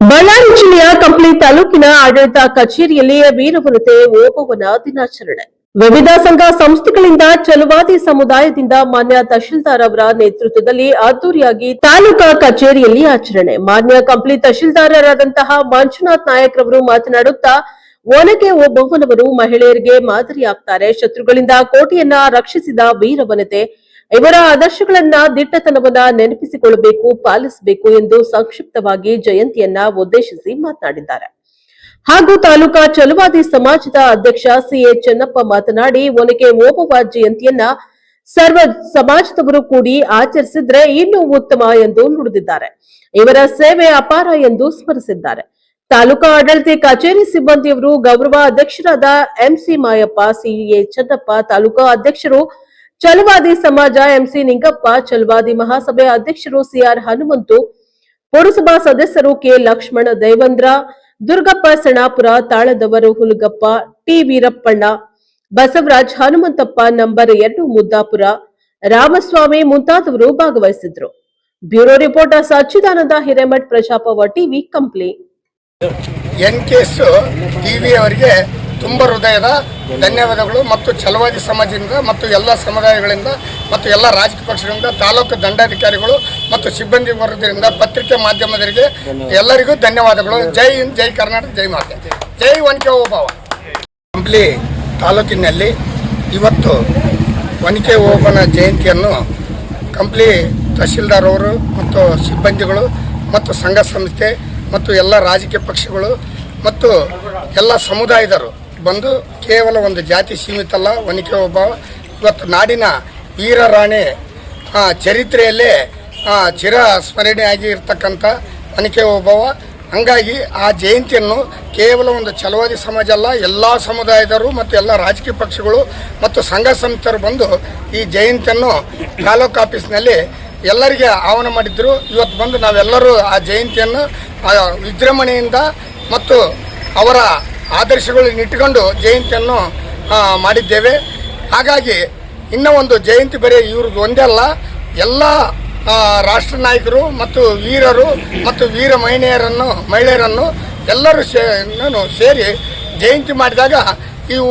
ಬಳ್ಳಾರಿ ಜಿಲ್ಲೆಯ ಕಂಪ್ಲಿ ತಾಲೂಕಿನ ಆಡಳಿತ ಕಚೇರಿಯಲ್ಲಿ ವೀರವನತೆ ಓಬವ್ವನ ದಿನಾಚರಣೆ. ವಿವಿಧ ಸಂಘ ಸಂಸ್ಥೆಗಳಿಂದ ಚಲುವಾದಿ ಸಮುದಾಯದಿಂದ ಮಾನ್ಯ ತಹಶೀಲ್ದಾರ್ ಅವರ ನೇತೃತ್ವದಲ್ಲಿ ಅದ್ದೂರಿಯಾಗಿ ತಾಲೂಕಾ ಕಚೇರಿಯಲ್ಲಿ ಆಚರಣೆ. ಮಾನ್ಯ ಕಂಪ್ಲಿ ತಹಶೀಲ್ದಾರರಾದಂತಹ ಮಂಜುನಾಥ್ ನಾಯಕ್ ಅವರು ಮಾತನಾಡುತ್ತಾ ಒನಗೆ ಓಬವ್ವನವರು ಮಹಿಳೆಯರಿಗೆ ಮಾದರಿಯಾಗ್ತಾರೆ. ಶತ್ರುಗಳಿಂದ ಕೋಟೆಯನ್ನ ರಕ್ಷಿಸಿದ ವೀರವನತೆ ಇವರ ಆದರ್ಶಗಳನ್ನ ದಿಟ್ಟತನವನ್ನ ನೆನಪಿಸಿಕೊಳ್ಳಬೇಕು, ಪಾಲಿಸಬೇಕು ಎಂದು ಸಂಕ್ಷಿಪ್ತವಾಗಿ ಜಯಂತಿಯನ್ನ ಉದ್ದೇಶಿಸಿ ಮಾತನಾಡಿದ್ದಾರೆ. ಹಾಗೂ ತಾಲೂಕಾ ಚಲುವಾದಿ ಸಮಾಜದ ಅಧ್ಯಕ್ಷ ಸಿಎ ಚೆನ್ನಪ್ಪ ಮಾತನಾಡಿ, ಒನಕೆ ಓಬವ್ವ ಜಯಂತಿಯನ್ನ ಸರ್ವ ಸಮಾಜದವರು ಕೂಡಿ ಆಚರಿಸಿದ್ರೆ ಇನ್ನೂ ಉತ್ತಮ ಎಂದು ನುಡಿದಿದ್ದಾರೆ. ಇವರ ಸೇವೆ ಅಪಾರ ಎಂದು ಸ್ಮರಿಸಿದ್ದಾರೆ. ತಾಲೂಕಾ ಆಡಳಿತ ಕಚೇರಿ ಸಿಬ್ಬಂದಿಯವರು ಗೌರವ ಅಧ್ಯಕ್ಷರಾದ ಎಂಸಿ ಮಾಯಪ್ಪ, ಸಿಎ ಚೆನ್ನಪ್ಪ, ತಾಲೂಕಾ ಅಧ್ಯಕ್ಷರು ಚಲವಾದಿ ಸಮಾಜ ಎಂಸಿ ನಿಂಗಪ್ಪ, ಚಲವಾದಿ ಮಹಾಸಭೆ ಅಧ್ಯಕ್ಷರು ಸಿಆರ್ ಹನುಮಂತು, ಪುರಸಭಾ ಸದಸ್ಯರು ಕೆ. ಲಕ್ಷ್ಮಣ ದೇವಂದ್ರ, ದುರ್ಗಪ್ಪ ಸಣಾಪುರ, ತಾಳದವರು ಹುಲಗಪ್ಪ, ಟಿ. ವೀರಪ್ಪಣ್ಣ, ಬಸವರಾಜ್ ಹನುಮಂತಪ್ಪ ನಂಬರ್ ಎರಡು ಮುದ್ದಾಪುರ, ರಾಮಸ್ವಾಮಿ ಮುಂತಾದವರು ಭಾಗವಹಿಸಿದ್ರು. ಬ್ಯೂರೋ ರಿಪೋರ್ಟರ್ ಸಚ್ಚಿದಾನಂದ Hiremath ಪ್ರಜಾಪವ TV, Kampli. N K TV ಅವರಿಗೆ ತುಂಬ ಹೃದಯದ ಧನ್ಯವಾದಗಳು ಮತ್ತು ಛಲವಾದಿ ಸಮಾಜದಿಂದ ಮತ್ತು ಎಲ್ಲ ಸಮುದಾಯಗಳಿಂದ ಮತ್ತು ಎಲ್ಲ ರಾಜಕೀಯ ಪಕ್ಷಗಳಿಂದ ತಾಲೂಕು ದಂಡಾಧಿಕಾರಿಗಳು ಮತ್ತು ಸಿಬ್ಬಂದಿ ವರ್ಗದಿಂದ ಪತ್ರಿಕೆ ಮಾಧ್ಯಮದವರಿಗೆ ಎಲ್ಲರಿಗೂ ಧನ್ಯವಾದಗಳು. ಜೈ ಹಿಂದ್ ಜೈ ಕರ್ನಾಟಕ ಜೈ ಮಾತೆ. ಜೈ ಒನಕೆ ಓಬಾವ ಕಂಪ್ಲಿ ತಾಲೂಕಿನಲ್ಲಿ ಇವತ್ತು ಒನಕೆ ಓಬನ ಜಯಂತಿಯನ್ನು ಕಂಪ್ಲಿ ತಹಶೀಲ್ದಾರ್ ಅವರು ಮತ್ತು ಸಿಬ್ಬಂದಿಗಳು ಮತ್ತು ಸಂಘ ಸಂಸ್ಥೆ ಮತ್ತು ಎಲ್ಲ ರಾಜಕೀಯ ಪಕ್ಷಗಳು ಮತ್ತು ಎಲ್ಲ ಸಮುದಾಯದವರು ಬಂದು ಕೇವಲ ಒಂದು ಜಾತಿ ಸೀಮಿತ ಅಲ್ಲ ವನಿಕೆ ಒಬ್ಬ, ಇವತ್ತು ನಾಡಿನ ವೀರರಾಣಿ ಚರಿತ್ರೆಯಲ್ಲೇ ಚಿರ ಸ್ಮರಣೆಯಾಗಿ ಇರ್ತಕ್ಕಂಥ ವನಿಕೆ ಒಬ್ಬವ. ಹಂಗಾಗಿ ಆ ಜಯಂತಿಯನ್ನು ಕೇವಲ ಒಂದು ಚಲವಾದಿ ಸಮಾಜ ಅಲ್ಲ, ಎಲ್ಲ ಸಮುದಾಯದವರು ಮತ್ತು ಎಲ್ಲ ರಾಜಕೀಯ ಪಕ್ಷಗಳು ಮತ್ತು ಸಂಘ ಸಂಸ್ಥರು ಬಂದು ಈ ಜಯಂತಿಯನ್ನು ತಾಲೂಕು ಆಫೀಸ್ನಲ್ಲಿ ಎಲ್ಲರಿಗೆ ಆಹ್ವಾನ ಮಾಡಿದ್ದರು ಇವತ್ತು ಬಂದು ನಾವೆಲ್ಲರೂ ಆ ಜಯಂತಿಯನ್ನು ವಿಜೃಂಭಣೆಯಿಂದ ಮತ್ತು ಅವರ ಆದರ್ಶಗಳನ್ನು ಇಟ್ಟುಕೊಂಡು ಜಯಂತಿಯನ್ನು ಮಾಡಿದ್ದೇವೆ. ಹಾಗಾಗಿ ಇನ್ನೂ ಒಂದು ಜಯಂತಿ ಬರೀ ಇವ್ರದ್ದು ಒಂದೇ ಅಲ್ಲ, ಎಲ್ಲ ರಾಷ್ಟ್ರ ನಾಯಕರು ಮತ್ತು ವೀರರು ಮತ್ತು ವೀರ ಮಹಿಳೆಯರನ್ನು ಮಹಿಳೆಯರನ್ನು ಎಲ್ಲರೂ ಸೇರಿ ಜಯಂತಿ ಮಾಡಿದಾಗ ಇವು